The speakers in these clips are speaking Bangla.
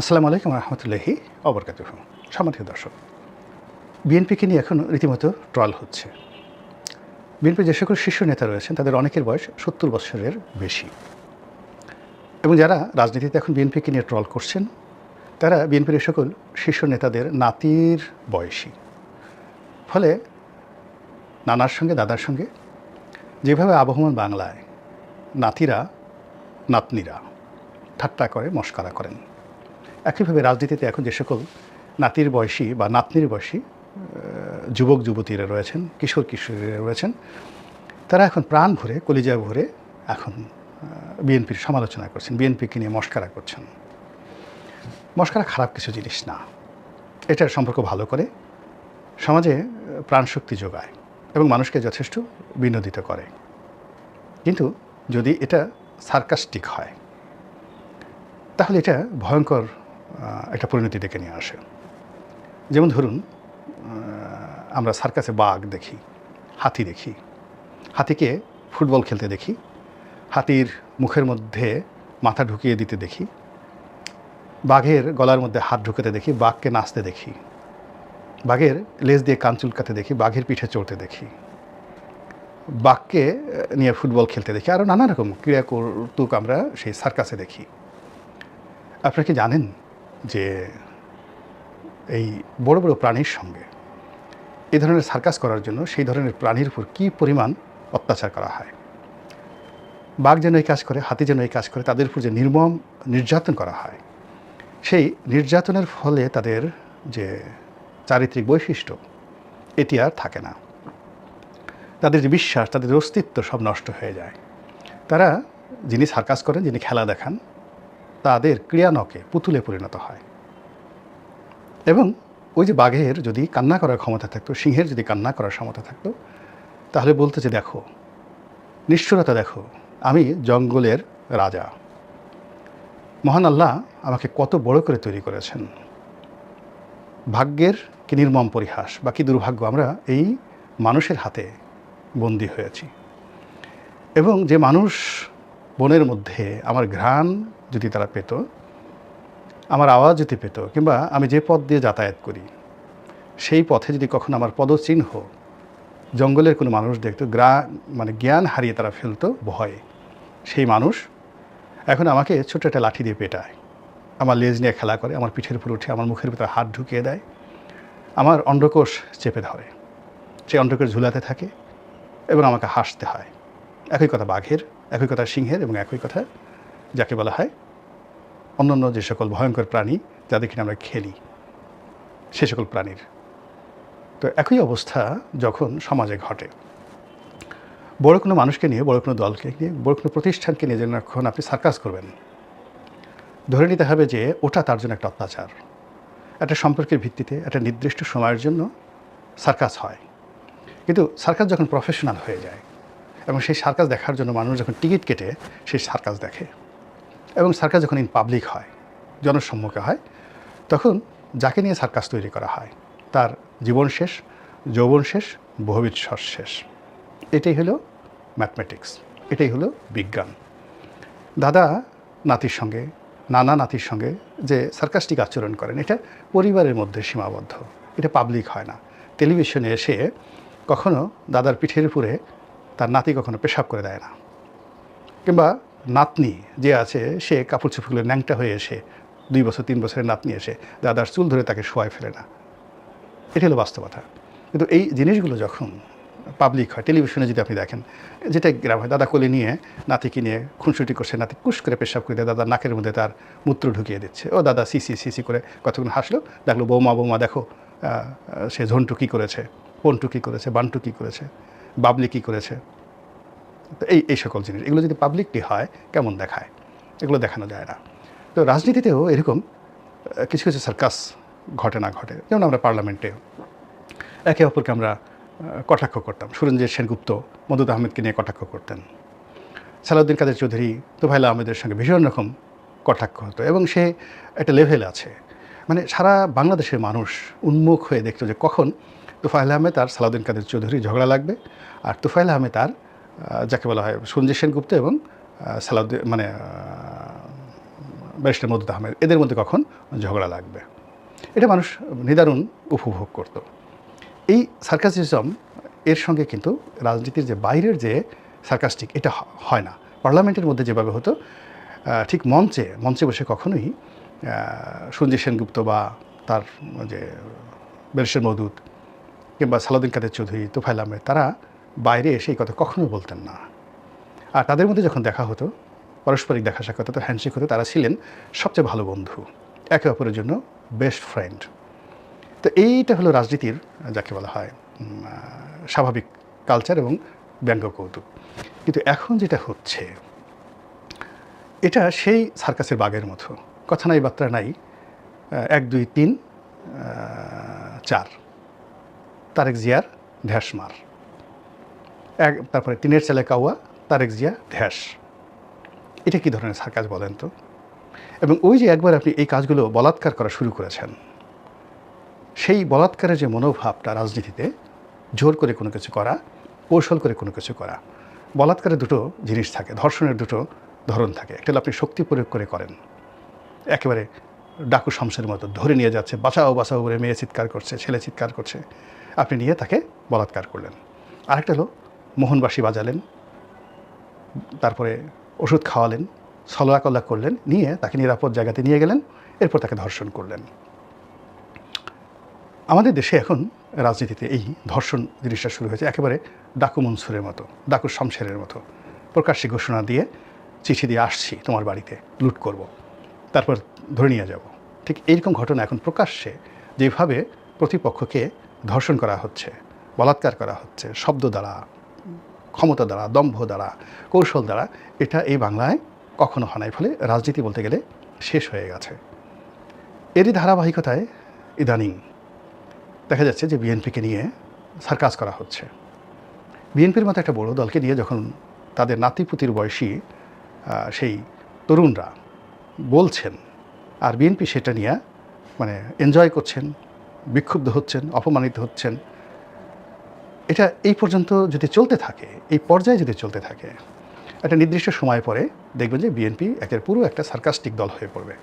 আসসালামু আলাইকুম রহমতুল্লাহি অবরকাত সম্মানিত দর্শক, বিএনপিকে নিয়ে এখন রীতিমতো ট্রল হচ্ছে। বিএনপি যে সকল শীর্ষ নেতা রয়েছেন, তাদের অনেকের বয়স সত্তর বছরের বেশি। এবং যারা রাজনীতিতে এখন বিএনপিকে নিয়ে ট্রল করছেন, তারা বিএনপির সকল শীর্ষ নেতাদের নাতির বয়সী। ফলে নানার সঙ্গে, দাদার সঙ্গে যেভাবে আবহমান বাংলায় নাতিরা, নাতনিরা ঠাট্টা করে, মস্করা করেন। একইভাবে রাজনীতিতে এখন যে সকল নাতির বয়সী বা নাতনির বয়সী যুবক, যুবতীরা রয়েছেন, কিশোর, কিশোরীরা রয়েছেন, তারা এখন প্রাণ ভরে, কলিজা ভরে এখন বিএনপির সমালোচনা করছেন, বিএনপিকে নিয়ে মস্কারা করছেন। মস্কারা খারাপ কিছু জিনিস না। এটার সম্পর্ক ভালো করে সমাজে প্রাণশক্তি যোগায় এবং মানুষকে যথেষ্ট বিনোদিত করে। কিন্তু যদি এটা সার্কাস্টিক হয়, তাহলে এটা ভয়ঙ্কর একটা পরিণতি ডেকে নিয়ে আসে। যেমন ধরুন আমরা সার্কাসে বাঘ দেখি, হাতি দেখি, হাতিকে ফুটবল খেলতে দেখি, হাতির মুখের মধ্যে মাথা ঢুকিয়ে দিতে দেখি, বাঘের গলার মধ্যে হাত ঢুকাতে দেখি, বাঘকে নাচতে দেখি, বাঘের লেজ দিয়ে কান চুলকাতে দেখি, বাঘের পিঠে চড়তে দেখি, বাঘকে নিয়ে ফুটবল খেলতে দেখি আরও নানা রকম ক্রীড়া কৌতুক আমরা সেই সার্কাসে দেখি। আপনারা কি জানেন যে এই বড় বড় প্রাণীর সঙ্গে এই ধরনের সার্কাস করার জন্য সেই ধরনের প্রাণীর উপর কী পরিমাণ অত্যাচার করা হয়? বাঘ যেন এই কাজ করে, হাতি যেন এই কাজ করে, তাদের উপর যে নির্মম নির্যাতন করা হয়, সেই নির্যাতনের ফলে তাদের যে চারিত্রিক বৈশিষ্ট্য, এটি আর থাকে না। তাদের যে বিশ্বাস, তাদের অস্তিত্ব সব নষ্ট হয়ে যায়। তারা যিনি সার্কাস করেন, যিনি খেলা দেখান তাদের ক্রিয়ানকে পুতুলে পরিণত হয়। এবং ওই যে বাঘের যদি কান্না করার ক্ষমতা থাকতো, সিংহের যদি কান্না করার ক্ষমতা থাকতো, তাহলে বলতো যে, দেখো, নিষ্ঠুরতা দেখো, আমি জঙ্গলের রাজা। মহান আল্লাহ আমাকে কত বড় করে তৈরি করেছেন। ভাগ্যের কি নির্মম পরিহাস, বা কি দুর্ভাগ্য, আমরা এই মানুষের হাতে বন্দী হয়েছি। এবং যে মানুষ বনের মধ্যে আমার ঘ্রাণ যদি তারা পেত, আমার আওয়াজ যদি পেত কিংবা আমি যে পথ দিয়ে যাতায়াত করি, সেই পথে যদি কখনো আমার পদচিহ্ন জঙ্গলের কোনো মানুষ দেখতো, গ্রা মানে জ্ঞান হারিয়ে তারা ফেলতো, ভয়ে, সেই মানুষ এখন আমাকে ছোট একটা লাঠি দিয়ে পেটায়। আমার লেজ নিয়ে খেলা করে, আমার পিঠের উপর উঠে, আমার মুখের ভিতরে হাত ঢুকিয়ে দেয়, আমার অন্ডকোষ চেপে ধরে। সেই অন্ডকোষ ঝুলাতে থাকে এবং আমাকে হাসতে হয়। একই কথা বাঘের, একই কথা সিংহের এবং একই কথা যাকে বলা হয় অন্যান্য যে সকল ভয়ঙ্কর প্রাণী যাদের কিনা আমরা খেলি, সে সকল প্রাণীর। তো একই অবস্থা যখন সমাজে ঘটে। বড় কোনো মানুষকে নিয়ে, বড় কোনো দলকে নিয়ে, বড় কোনো প্রতিষ্ঠানকে নিয়ে যখন আপনি সার্কাস করবেন, ধরে নিতে হবে যে ওটা তার জন্য একটা অত্যাচার। একটা সম্পর্কের ভিত্তিতে, একটা নির্দিষ্ট সময়ের জন্য সার্কাস হয়। কিন্তু সার্কাস যখন প্রফেশনাল হয়ে যায়, এবং সেই সার্কাস দেখার জন্য মানুষ যখন টিকিট কেটে, সেই সার্কাস দেখে। এবং সার্কাস যখন ইন পাবলিক হয়, জনসম্মুখে হয়, তখন যাকে নিয়ে সার্কাস তৈরি করা হয়, তার জীবন শেষ, যৌবন শেষ, ভবিষ্যৎ শেষ। এটাই হলো ম্যাথমেটিক্স এটাই হলো বিজ্ঞান। দাদা নাতির সঙ্গে, নানা নাতির সঙ্গে যে সার্কাস্টিক আচরণ করেন, এটা পরিবারের মধ্যে সীমাবদ্ধ, এটা পাবলিক হয় না। টেলিভিশনে এসে কখনো দাদার পিঠের উপরে তার নাতি কখনো পেশাব করে দেয় না। কিংবা নাতনি যে আছে, সে কাপড় চোপড়গুলো ন্যাংটা হয়ে এসে দুই বছর, তিন বছরের নাতনি এসে দাদার চুল ধরে তাকে শোয়ায় ফেলে না। এটা হলো বাস্তবতা। কিন্তু এই জিনিসগুলো যখন পাবলিক হয় টেলিভিশনে যদি আপনি দেখেন, যেটা গ্রাম হয়, দাদা কোলে নিয়ে নাতিকে নিয়ে খুনসুটি করছে, নাতি কুশ করে পেশাব করে দিয়ে, দাদা নাকের মধ্যে তার মূত্র ঢুকিয়ে দিচ্ছে। ও দাদা সিসি সিসি করে কতক্ষণ হাসলো, দেখল, বৌমা বৌমা, দেখো সে ঝন্টু কী করেছে, পন্টু কী করেছে, বান্টু কী করেছে, বাবলি কী করেছে। তো এই এই সকল জিনিস। এগুলো যদি পাবলিকলি হয়, কেমন দেখায়? এগুলো দেখানো যায় না। তো রাজনীতিতেও এরকম কিছু কিছু সার্কাস ঘটনা ঘটে। যেমন আমরা পার্লামেন্টে একে অপরকে আমরা কটাক্ষ করতাম। সুরঞ্জিত সেনগুপ্ত, মদুদ আহমেদকে নিয়ে কটাক্ষ করতেন। সালাউদ্দিন কাদের চৌধুরী তোফাইল আহমেদের সঙ্গে ভীষণ রকম কটাক্ষ হতো এবং সে একটা লেভেল আছে। মানে সারা বাংলাদেশের মানুষ উন্মুখ হয়ে দেখত যে কখন তোফাইল আহমেদ আর সালাউদ্দিন কাদের চৌধুরী ঝগড়া লাগবে, আর তুফাইল আহমেদ আর যাকে বলা হয় সঞ্জয় সেনগুপ্ত এবং সালাউদ্দিন মানে ব্যারিস্টার মদুদ আহমেদ, এদের মধ্যে কখন ঝগড়া লাগবে। এটা মানুষ নিদারুণ উপভোগ করত। এই সার্কাসিজম, এর সঙ্গে কিন্তু রাজনীতির যে বাইরের যে সার্কাস্টিক, এটা হয় না। পার্লামেন্টের মধ্যে যেভাবে হতো ঠিক মঞ্চে মঞ্চে বসে কখনোই সঞ্জয় সেনগুপ্ত বা তার যে ব্যারিস্টার মদুদ কিংবা সালাউদ্দিন কাদের চৌধুরী তোফাইল আহমেদ, তারা বাইরে এসে এই কথা কখনো বলতেন না। আর তাদের মধ্যে যখন দেখা হতো, পারস্পরিক দেখা সাক্ষাৎ হতো হ্যান্ডশেক হতো, তারা ছিলেন সবচেয়ে ভালো বন্ধু, একে অপরের জন্য বেস্ট ফ্রেন্ড তো এইটা হলো রাজনীতির, যাকে বলা হয় স্বাভাবিক কালচার এবং ব্যঙ্গ কৌতুক। কিন্তু এখন যেটা হচ্ছে, এটা সেই সার্কাসের বাঘের মতো। কথা নাই, বার্তা নাই এক, দুই, তিন চার। তারেক জিয়ার ঢ্যাসমার এক, তারপরে টিনের ছেলে কাওয়া, তারেক জিয়া ধ্যাস এটা কি ধরনের সার্কাস বলেন তো? এবং ওই যে একবার আপনি এই কাজগুলো বলাৎকার করা শুরু করেছেন, সেই বলাৎকারের যে মনোভাবটা রাজনীতিতে, জোর করে কোনো কিছু করা, কৌশল করে কোনো কিছু করা, বলাৎকারের দুটো জিনিস থাকে, ধর্ষণের দুটো ধরন থাকে। একটা হলো আপনি শক্তি প্রয়োগ করে করেন, একেবারে ডাকু শামসের মতো ধরে নিয়ে যাচ্ছে, বাঁচাও বাঁচাও করে মেয়ে চিৎকার করছে, ছেলে চিৎকার করছে, আপনি নিয়ে তাকে বলাৎকার করলেন। আরেকটা হলো মোহনবাসী বাজালেন, তারপরে ওষুধ খাওয়ালেন সলয়া কল্লা করলেন, নিয়ে তাকে নিরাপদ জায়গাতে নিয়ে গেলেন, এরপর তাকে ধর্ষণ করলেন আমাদের দেশে এখন রাজনীতিতে এই ধর্ষণ জিনিসটা শুরু হয়েছে একেবারে ডাকু মনসুরের মতো, ডাকু শমশেরের মতো প্রকাশ্যে ঘোষণা দিয়ে চিঠি দিয়ে আসছি তোমার বাড়িতে, লুট করব। তারপর ধরে নিয়ে যাব ঠিক এইরকম ঘটনা এখন প্রকাশ্যে যেভাবে প্রতিপক্ষকে ধর্ষণ করা হচ্ছে, বলাৎকার করা হচ্ছে, শব্দ দ্বারা ক্ষমতা দ্বারা, দম্ভ দ্বারা, কৌশল দ্বারা এটা এই বাংলায় কখনো হয় নাই ফলে রাজনীতি বলতে গেলে শেষ হয়ে গেছে। এরই ধারাবাহিকতায় ইদানিং দেখা যাচ্ছে যে বিএনপিকে নিয়ে সার্কাস করা হচ্ছে। বিএনপির মতো একটা বড় দলকে নিয়ে যখন তাদের নাতিপুতির বয়সী সেই তরুণরা বলছেন, আর বিএনপি সেটা নিয়ে মানে এনজয় করছেন, বিক্ষুব্ধ হচ্ছেন, অপমানিত হচ্ছেন এটা এই পর্যন্ত যদি চলতে থাকে, এই পর্যায়ে যদি চলতে থাকে, একটা নির্দিষ্ট সময় পরে দেখবেন যে বিএনপি একের পুরো একটা সার্কাস্টিক দল হয়ে পড়বে।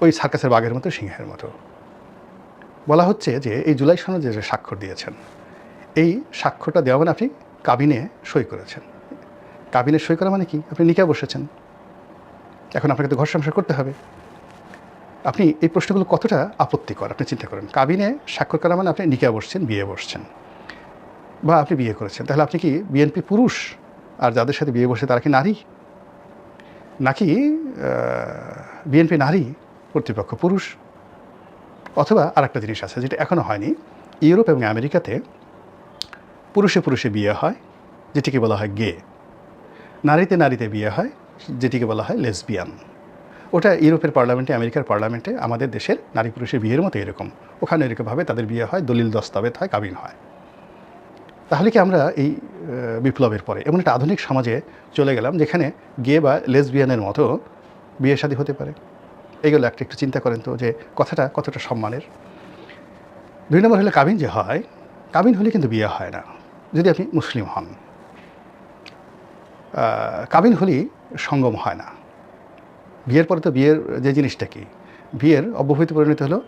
ওই সার্কাসের বাঘের মতো, সিংহের মতো। বলা হচ্ছে যে এই জুলাই সনদ যে স্বাক্ষর দিয়েছেন, এই স্বাক্ষরটা দেওয়া মানে আপনি কাবিনে সই করেছেন। কাবিনে সই করা মানে কি? আপনি নিকা বসেছেন। এখন আপনাকে তো ঘর সংসার করতে হবে। আপনি এই প্রশ্নগুলো কতটা আপত্তিকর? আপনি চিন্তা করেন। কাবিনে স্বাক্ষর করা মানে আপনি নিকা বসছেন, বিয়ে বসছেন। বা আপনি বিয়ে করেছেন, তাহলে আপনি কি বিএনপি পুরুষ? আর যাদের সাথে বিয়ে বসে তারা কি নারী? নাকি বিএনপি নারী, কর্তৃপক্ষ পুরুষ? অথবা আর একটা জিনিস আছে যেটা এখনও হয়নি। ইউরোপ এবং আমেরিকাতে পুরুষে পুরুষে বিয়ে হয়, যেটিকে বলা হয় গে। নারীতে নারীতে বিয়ে হয়, যেটিকে বলা হয় লেসবিয়ান। ওটা ইউরোপের পার্লামেন্টে, আমেরিকার পার্লামেন্টে আমাদের দেশের নারী পুরুষের বিয়ের মতো এরকম। ওখানে এরকমভাবে তাদের বিয়ে হয়, দলিল দস্তাবেজ হয়, কাবিন হয়। তাহলে কি আমরা এই বিপ্লবের পরে, এমন একটা আধুনিক সমাজে চলে গেলাম যেখানে গে বা লেসবিয়ানের মতো বিয়ে শাদী হতে পারে। এইগুলো একটা একটু চিন্তা করেন তো যে কথাটা কতটা সম্মানের। দুই নম্বর হলে কাবিন যে হয়, কাবিন হলে কিন্তু বিয়ে হয় না, যদি আপনি মুসলিম হন। কাবিন হলেই সঙ্গম হয় না। বিয়ের পরে তো বিয়ের যে জিনিসটা কি, বিয়ের অব্যবহিত পরিণতি হলো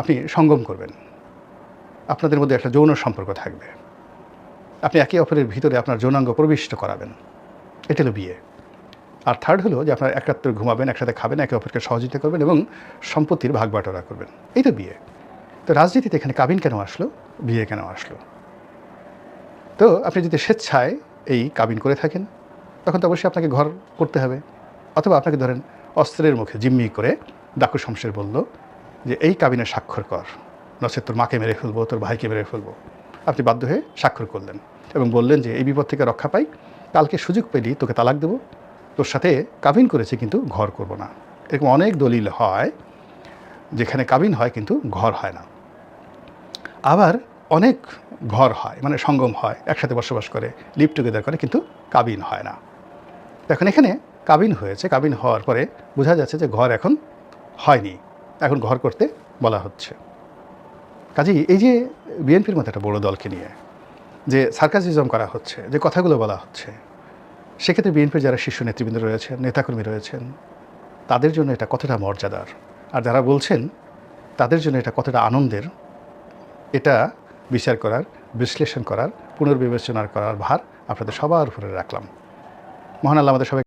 আপনি সঙ্গম করবেন। আপনাদের মধ্যে একটা যৌন সম্পর্ক থাকবে। আপনি একে অপরের ভিতরে আপনার যৌনাঙ্গ প্রবিষ্ট করাবেন। এটা হলো বিয়ে। আর থার্ড হলো যে আপনার একাত্তর ঘুমাবেন, একসাথে খাবেন, একে অপরকে সহযোগিতা করবেন এবং সম্পত্তির ভাগ বাটোয়ারা করবেন। এই তো বিয়ে। তো রাজনীতিতে এখানে কাবিন কেন আসলো? বিয়ে কেন আসলো? তো আপনি যদি স্বেচ্ছায় এই কাবিন করে থাকেন, তখন তো অবশ্যই আপনাকে ঘর করতে হবে। অথবা আপনাকে ধরেন অস্ত্রের মুখে জিম্মি করে ডাকু শমশের বলল যে, এই কাবিনে স্বাক্ষর কর। নচেত তোর মাকে মেরে ফেলব, তোর ভাইকে মেরে ফেলব। আপনি বাধ্য হয়ে স্বাক্ষর করলেন। এবং বললেন যে, এই বিপদ থেকে রক্ষা পাই। কালকে সুযোগ পেলি, তোকে তালাক দেবো। তোর সাথে কাবিন করেছে, কিন্তু ঘর করব না। এরকম অনেক দলিল হয়, যেখানে কাবিন হয়, কিন্তু ঘর হয় না। আবার অনেক ঘর হয় মানে সঙ্গম হয়, একসাথে বসবাস করে লিভ টুগেদার করে, কিন্তু কাবিন হয় না। এখন এখানে কাবিন হয়েছে। কাবিন হওয়ার পরে বোঝা যাচ্ছে যে, ঘর এখন হয়নি। এখন ঘর করতে বলা হচ্ছে। কাজেই এই যে, বিএনপির মতো একটা বড় দলকে নিয়ে যে সার্কাসিজম করা হচ্ছে, যে কথাগুলো বলা হচ্ছে, সেক্ষেত্রে বিএনপির যারা শীর্ষ নেতৃবৃন্দ রয়েছেন, নেতাকর্মী রয়েছেন, তাদের জন্য এটা কতটা মর্যাদার? আর যারা বলছেন তাদের জন্য এটা কতটা আনন্দের, এটা বিচার করার, বিশ্লেষণ করার পুনর্বিবেচনা করার ভার আপনাদের সবার উপরে রাখলাম। মহান আল্লাহ আমাদের সবাই